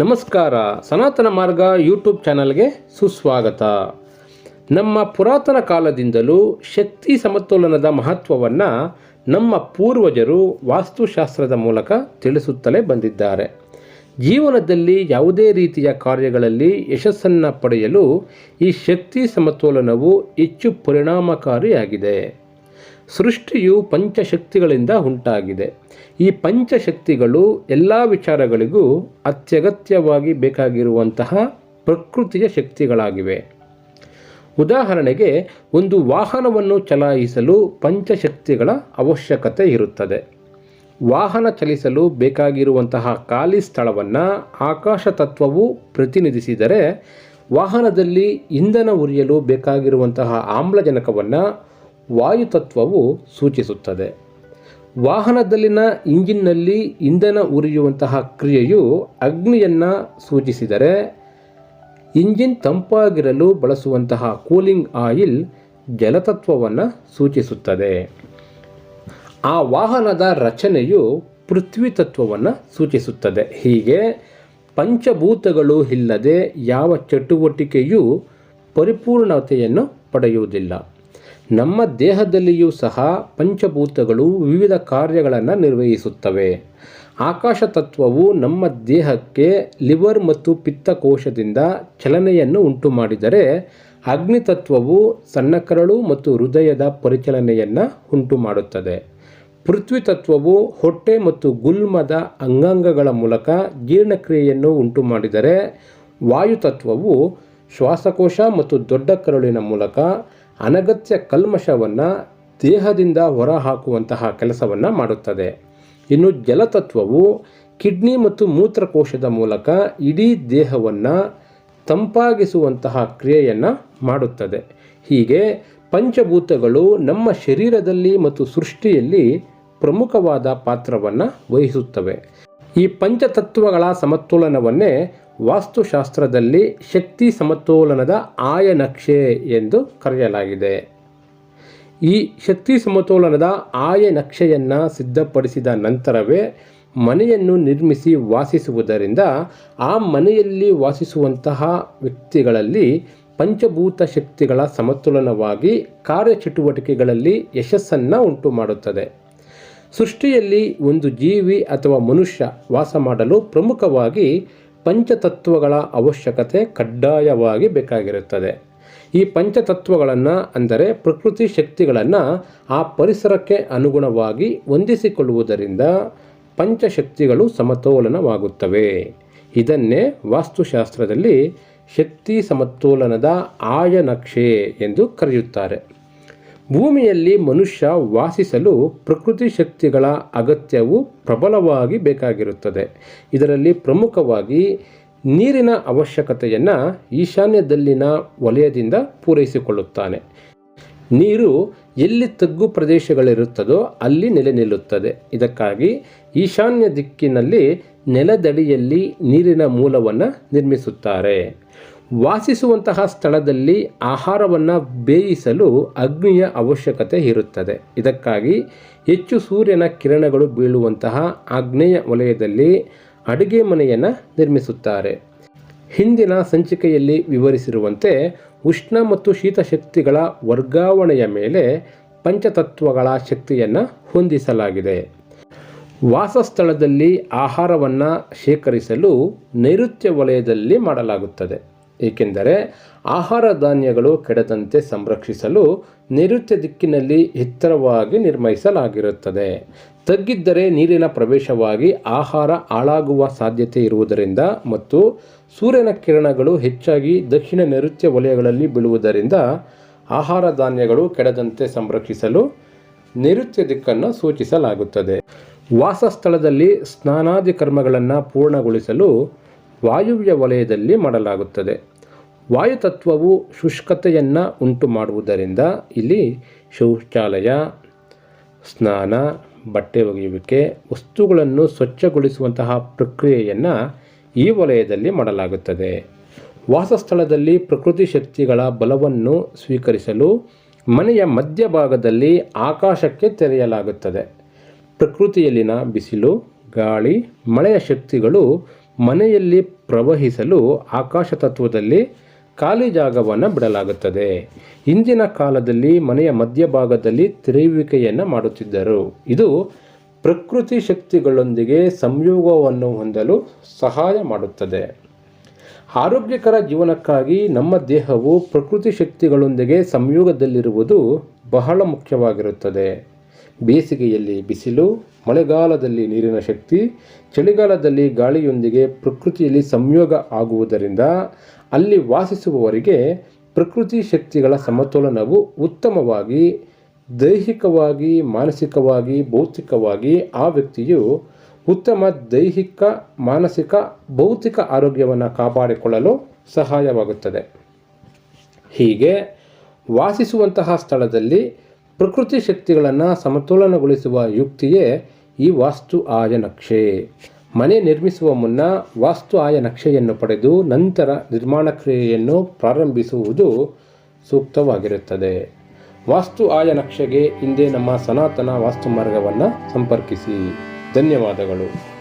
ನಮಸ್ಕಾರ. ಸನಾತನ ಮಾರ್ಗ ಯೂಟ್ಯೂಬ್ ಚಾನಲ್ಗೆ ಸುಸ್ವಾಗತ. ನಮ್ಮ ಪುರಾತನ ಕಾಲದಿಂದಲೂ ಶಕ್ತಿ ಸಮತೋಲನದ ಮಹತ್ವವನ್ನು ನಮ್ಮ ಪೂರ್ವಜರು ವಾಸ್ತುಶಾಸ್ತ್ರದ ಮೂಲಕ ತಿಳಿಸುತ್ತಲೇ ಬಂದಿದ್ದಾರೆ. ಜೀವನದಲ್ಲಿ ಯಾವುದೇ ರೀತಿಯ ಕಾರ್ಯಗಳಲ್ಲಿ ಯಶಸ್ಸನ್ನು ಪಡೆಯಲು ಈ ಶಕ್ತಿ ಸಮತೋಲನವು ಹೆಚ್ಚು ಪರಿಣಾಮಕಾರಿಯಾಗಿದೆ. ಸೃಷ್ಟಿಯು ಪಂಚಶಕ್ತಿಗಳಿಂದ ಉಂಟಾಗಿದೆ. ಈ ಪಂಚಶಕ್ತಿಗಳು ಎಲ್ಲ ವಿಚಾರಗಳಿಗೂ ಅತ್ಯಗತ್ಯವಾಗಿ ಬೇಕಾಗಿರುವಂತಹ ಪ್ರಕೃತಿಯ ಶಕ್ತಿಗಳಾಗಿವೆ. ಉದಾಹರಣೆಗೆ, ಒಂದು ವಾಹನವನ್ನು ಚಲಾಯಿಸಲು ಪಂಚಶಕ್ತಿಗಳ ಅವಶ್ಯಕತೆ ಇರುತ್ತದೆ. ವಾಹನ ಚಲಿಸಲು ಬೇಕಾಗಿರುವಂತಹ ಖಾಲಿ ಸ್ಥಳವನ್ನು ಆಕಾಶ ತತ್ವವು ಪ್ರತಿನಿಧಿಸಿದರೆ, ವಾಹನದಲ್ಲಿ ಇಂಧನ ಉರಿಯಲು ಬೇಕಾಗಿರುವಂತಹ ಆಮ್ಲಜನಕವನ್ನು ವಾಯುತತ್ವವು ಸೂಚಿಸುತ್ತದೆ. ವಾಹನದಲ್ಲಿನ ಇಂಜಿನ್ನಲ್ಲಿ ಇಂಧನ ಉರಿಯುವಂತಹ ಕ್ರಿಯೆಯು ಅಗ್ನಿಯನ್ನು ಸೂಚಿಸಿದರೆ, ಇಂಜಿನ್ ತಂಪಾಗಿರಲು ಬಳಸುವಂತಹ ಕೂಲಿಂಗ್ ಆಯಿಲ್ ಜಲತತ್ವವನ್ನು ಸೂಚಿಸುತ್ತದೆ. ಆ ವಾಹನದ ರಚನೆಯು ಪೃಥ್ವಿ ತತ್ವವನ್ನು ಸೂಚಿಸುತ್ತದೆ. ಹೀಗೆ ಪಂಚಭೂತಗಳು ಇಲ್ಲದೆ ಯಾವ ಚಟುವಟಿಕೆಯೂ ಪರಿಪೂರ್ಣತೆಯನ್ನು ಪಡೆಯುವುದಿಲ್ಲ. ನಮ್ಮ ದೇಹದಲ್ಲಿಯೂ ಸಹ ಪಂಚಭೂತಗಳು ವಿವಿಧ ಕಾರ್ಯಗಳನ್ನು ನಿರ್ವಹಿಸುತ್ತವೆ. ಆಕಾಶ ತತ್ವವು ನಮ್ಮ ದೇಹಕ್ಕೆ ಲಿವರ್ ಮತ್ತು ಪಿತ್ತಕೋಶದಿಂದ ಚಲನೆಯನ್ನು ಉಂಟು ಮಾಡಿದರೆ ಅಗ್ನಿ ತತ್ವವು ಸಣ್ಣ ಕರಳು ಮತ್ತು ಹೃದಯದ ಪರಿಚಲನೆಯನ್ನು ಉಂಟು ಮಾಡುತ್ತದೆ ಪೃಥ್ವಿ ತತ್ವವು ಹೊಟ್ಟೆ ಮತ್ತು ಗುಲ್ಮದ ಅಂಗಾಂಗಗಳ ಮೂಲಕ ಜೀರ್ಣಕ್ರಿಯೆಯನ್ನು ಉಂಟು ಮಾಡಿದರೆ ವಾಯು ತತ್ವವು ಶ್ವಾಸಕೋಶ ಮತ್ತು ದೊಡ್ಡ ಕರುಳಿನ ಮೂಲಕ ಅನಗತ್ಯ ಕಲ್ಮಶವನ್ನು ದೇಹದಿಂದ ಹೊರಹಾಕುವಂತಹ ಕೆಲಸವನ್ನು ಮಾಡುತ್ತದೆ. ಇನ್ನು ಜಲತತ್ವವು ಕಿಡ್ನಿ ಮತ್ತು ಮೂತ್ರಕೋಶದ ಮೂಲಕ ಇಡೀ ದೇಹವನ್ನು ತಂಪಾಗಿಸುವಂತಹ ಕ್ರಿಯೆಯನ್ನು ಮಾಡುತ್ತದೆ. ಹೀಗೆ ಪಂಚಭೂತಗಳು ನಮ್ಮ ಶರೀರದಲ್ಲಿ ಮತ್ತು ಸೃಷ್ಟಿಯಲ್ಲಿ ಪ್ರಮುಖವಾದ ಪಾತ್ರವನ್ನು ವಹಿಸುತ್ತವೆ. ಈ ಪಂಚತತ್ವಗಳ ಸಮತೋಲನವನ್ನೇ ವಾಸ್ತುಶಾಸ್ತ್ರದಲ್ಲಿ ಶಕ್ತಿ ಸಮತೋಲನದ ಆಯ ನಕ್ಷೆ ಎಂದು ಕರೆಯಲಾಗಿದೆ. ಈ ಶಕ್ತಿ ಸಮತೋಲನದ ಆಯ ನಕ್ಷೆಯನ್ನು ಸಿದ್ಧಪಡಿಸಿದ ನಂತರವೇ ಮನೆಯನ್ನು ನಿರ್ಮಿಸಿ ವಾಸಿಸುವುದರಿಂದ ಆ ಮನೆಯಲ್ಲಿ ವಾಸಿಸುವಂತಹ ವ್ಯಕ್ತಿಗಳಲ್ಲಿ ಪಂಚಭೂತ ಶಕ್ತಿಗಳ ಸಮತೋಲನವಾಗಿ ಕಾರ್ಯಚಟುವಟಿಕೆಗಳಲ್ಲಿ ಯಶಸ್ಸನ್ನು ಉಂಟು ಮಾಡುತ್ತದೆ ಸೃಷ್ಟಿಯಲ್ಲಿ ಒಂದು ಜೀವಿ ಅಥವಾ ಮನುಷ್ಯ ವಾಸ ಮಾಡಲು ಪ್ರಮುಖವಾಗಿ ಪಂಚತತ್ವಗಳ ಅವಶ್ಯಕತೆ ಕಡ್ಡಾಯವಾಗಿ ಬೇಕಾಗಿರುತ್ತದೆ. ಈ ಪಂಚತತ್ವಗಳನ್ನು ಅಂದರೆ ಪ್ರಕೃತಿ ಶಕ್ತಿಗಳನ್ನು ಆ ಪರಿಸರಕ್ಕೆ ಅನುಗುಣವಾಗಿ ಹೊಂದಿಸಿಕೊಳ್ಳುವುದರಿಂದ ಪಂಚಶಕ್ತಿಗಳು ಸಮತೋಲನವಾಗುತ್ತವೆ. ಇದನ್ನೇ ವಾಸ್ತುಶಾಸ್ತ್ರದಲ್ಲಿ ಶಕ್ತಿ ಸಮತೋಲನದ ಆಯನಕ್ಷೆ ಎಂದು ಕರೆಯುತ್ತಾರೆ. ಭೂಮಿಯಲ್ಲಿ ಮನುಷ್ಯ ವಾಸಿಸಲು ಪ್ರಕೃತಿ ಶಕ್ತಿಗಳ ಅಗತ್ಯವು ಪ್ರಬಲವಾಗಿ ಬೇಕಾಗಿರುತ್ತದೆ. ಇದರಲ್ಲಿ ಪ್ರಮುಖವಾಗಿ ನೀರಿನ ಅವಶ್ಯಕತೆಯನ್ನು ಈಶಾನ್ಯದಲ್ಲಿನ ವಲಯದಿಂದ ಪೂರೈಸಿಕೊಳ್ಳುತ್ತಾನೆ. ನೀರು ಎಲ್ಲಿ ತಗ್ಗು ಪ್ರದೇಶಗಳಿರುತ್ತದೋ ಅಲ್ಲಿ ನೆಲೆ ನಿಲ್ಲುತ್ತದೆ. ಇದಕ್ಕಾಗಿ ಈಶಾನ್ಯ ದಿಕ್ಕಿನಲ್ಲಿ ನೆಲದಡಿಯಲ್ಲಿ ನೀರಿನ ಮೂಲವನ್ನು ನಿರ್ಮಿಸುತ್ತಾರೆ. ವಾಸಿಸುವಂತಹ ಸ್ಥಳದಲ್ಲಿ ಆಹಾರವನ್ನು ಬೇಯಿಸಲು ಅಗ್ನಿಯ ಅವಶ್ಯಕತೆ ಇರುತ್ತದೆ. ಇದಕ್ಕಾಗಿ ಹೆಚ್ಚು ಸೂರ್ಯನ ಕಿರಣಗಳು ಬೀಳುವಂತಹ ಆಗ್ನೇಯ ವಲಯದಲ್ಲಿ ಅಡುಗೆ ಮನೆಯನ್ನು ನಿರ್ಮಿಸುತ್ತಾರೆ. ಹಿಂದಿನ ಸಂಚಿಕೆಯಲ್ಲಿ ವಿವರಿಸಿರುವಂತೆ ಉಷ್ಣ ಮತ್ತು ಶೀತ ಶಕ್ತಿಗಳ ವರ್ಗಾವಣೆಯ ಮೇಲೆ ಪಂಚತತ್ವಗಳ ಶಕ್ತಿಯನ್ನು ಹೊಂದಿಸಲಾಗಿದೆ. ವಾಸಸ್ಥಳದಲ್ಲಿ ಆಹಾರವನ್ನು ಶೇಖರಿಸಲು ನೈಋತ್ಯ ವಲಯದಲ್ಲಿ ಮಾಡಲಾಗುತ್ತದೆ. ಏಕೆಂದರೆ ಆಹಾರ ಧಾನ್ಯಗಳು ಕೆಡದಂತೆ ಸಂರಕ್ಷಿಸಲು ನೈಋತ್ಯ ದಿಕ್ಕಿನಲ್ಲಿ ಎತ್ತರವಾಗಿ ನಿರ್ಮಿಸಲಾಗಿರುತ್ತದೆ. ತಗ್ಗಿದ್ದರೆ ನೀರಿನ ಪ್ರವೇಶವಾಗಿ ಆಹಾರ ಹಾಳಾಗುವ ಸಾಧ್ಯತೆ ಇರುವುದರಿಂದ ಮತ್ತು ಸೂರ್ಯನ ಕಿರಣಗಳು ಹೆಚ್ಚಾಗಿ ದಕ್ಷಿಣ ನೈಋತ್ಯ ವಲಯಗಳಲ್ಲಿ ಬೀಳುವುದರಿಂದ ಆಹಾರ ಧಾನ್ಯಗಳು ಕೆಡದಂತೆ ಸಂರಕ್ಷಿಸಲು ನೈಋತ್ಯ ದಿಕ್ಕನ್ನು ಸೂಚಿಸಲಾಗುತ್ತದೆ. ವಾಸಸ್ಥಳದಲ್ಲಿ ಸ್ನಾನಾದಿ ಕರ್ಮಗಳನ್ನು ಪೂರ್ಣಗೊಳಿಸಲು ವಾಯುವ್ಯ ವಲಯದಲ್ಲಿ ಮಾಡಲಾಗುತ್ತದೆ. ವಾಯುತತ್ವವು ಶುಷ್ಕತೆಯನ್ನು ಉಂಟು ಮಾಡುವುದರಿಂದ ಇಲ್ಲಿ ಶೌಚಾಲಯ, ಸ್ನಾನ, ಬಟ್ಟೆ ಒಗೆಯುವಿಕೆ, ವಸ್ತುಗಳನ್ನು ಸ್ವಚ್ಛಗೊಳಿಸುವಂತಹ ಪ್ರಕ್ರಿಯೆಯನ್ನು ಈ ವಲಯದಲ್ಲಿ ಮಾಡಲಾಗುತ್ತದೆ. ವಾಸಸ್ಥಳದಲ್ಲಿ ಪ್ರಕೃತಿ ಶಕ್ತಿಗಳ ಬಲವನ್ನು ಸ್ವೀಕರಿಸಲು ಮನೆಯ ಮಧ್ಯಭಾಗದಲ್ಲಿ ಆಕಾಶಕ್ಕೆ ತೆರೆಯಲಾಗುತ್ತದೆ. ಪ್ರಕೃತಿಯಲ್ಲಿನ ಬಿಸಿಲು, ಗಾಳಿ, ಮಳೆಯ ಶಕ್ತಿಗಳು ಮನೆಯಲ್ಲಿ ಪ್ರವಹಿಸಲು ಆಕಾಶ ತತ್ವದಲ್ಲಿ ಖಾಲಿ ಜಾಗವನ್ನು ಬಿಡಲಾಗುತ್ತದೆ. ಹಿಂದಿನ ಕಾಲದಲ್ಲಿ ಮನೆಯ ಮಧ್ಯಭಾಗದಲ್ಲಿ ತೆರೆಯುವಿಕೆಯನ್ನು ಮಾಡುತ್ತಿದ್ದರು. ಇದು ಪ್ರಕೃತಿ ಶಕ್ತಿಗಳೊಂದಿಗೆ ಸಂಯೋಗವನ್ನು ಹೊಂದಲು ಸಹಾಯ ಮಾಡುತ್ತದೆ. ಆರೋಗ್ಯಕರ ಜೀವನಕ್ಕಾಗಿ ನಮ್ಮ ದೇಹವು ಪ್ರಕೃತಿ ಶಕ್ತಿಗಳೊಂದಿಗೆ ಸಂಯೋಗದಲ್ಲಿರುವುದು ಬಹಳ ಮುಖ್ಯವಾಗಿರುತ್ತದೆ. ಬೇಸಿಗೆಯಲ್ಲಿ ಬಿಸಿಲು, ಮಳೆಗಾಲದಲ್ಲಿ ನೀರಿನ ಶಕ್ತಿ, ಚಳಿಗಾಲದಲ್ಲಿ ಗಾಳಿಯೊಂದಿಗೆ ಪ್ರಕೃತಿಯಲ್ಲಿ ಸಂಯೋಗ ಆಗುವುದರಿಂದ ಅಲ್ಲಿ ವಾಸಿಸುವವರಿಗೆ ಪ್ರಕೃತಿ ಶಕ್ತಿಗಳ ಸಮತೋಲನವು ಉತ್ತಮವಾಗಿ, ದೈಹಿಕವಾಗಿ, ಮಾನಸಿಕವಾಗಿ, ಭೌತಿಕವಾಗಿ ಆ ವ್ಯಕ್ತಿಯು ಉತ್ತಮ ದೈಹಿಕ, ಮಾನಸಿಕ, ಭೌತಿಕ ಆರೋಗ್ಯವನ್ನು ಕಾಪಾಡಿಕೊಳ್ಳಲು ಸಹಾಯವಾಗುತ್ತದೆ. ಹೀಗೆ ವಾಸಿಸುವಂತಹ ಸ್ಥಳದಲ್ಲಿ ಪ್ರಕೃತಿ ಶಕ್ತಿಗಳನ್ನು ಸಮತೋಲನಗೊಳಿಸುವ ಯುಕ್ತಿಯೇ ಈ ವಾಸ್ತು ಆಯ ನಕ್ಷೆ. ಮನೆ ನಿರ್ಮಿಸುವ ಮುನ್ನ ವಾಸ್ತು ಆಯ ನಕ್ಷೆಯನ್ನು ಪಡೆದು ನಂತರ ನಿರ್ಮಾಣ ಕ್ರಿಯೆಯನ್ನು ಪ್ರಾರಂಭಿಸುವುದು ಸೂಕ್ತವಾಗಿರುತ್ತದೆ. ವಾಸ್ತು ಆಯ ನಕ್ಷೆಗೆ ಹಿಂದೆ ನಮ್ಮ ಸನಾತನ ವಾಸ್ತು ಮಾರ್ಗವನ್ನು ಸಂಪರ್ಕಿಸಿ. ಧನ್ಯವಾದಗಳು.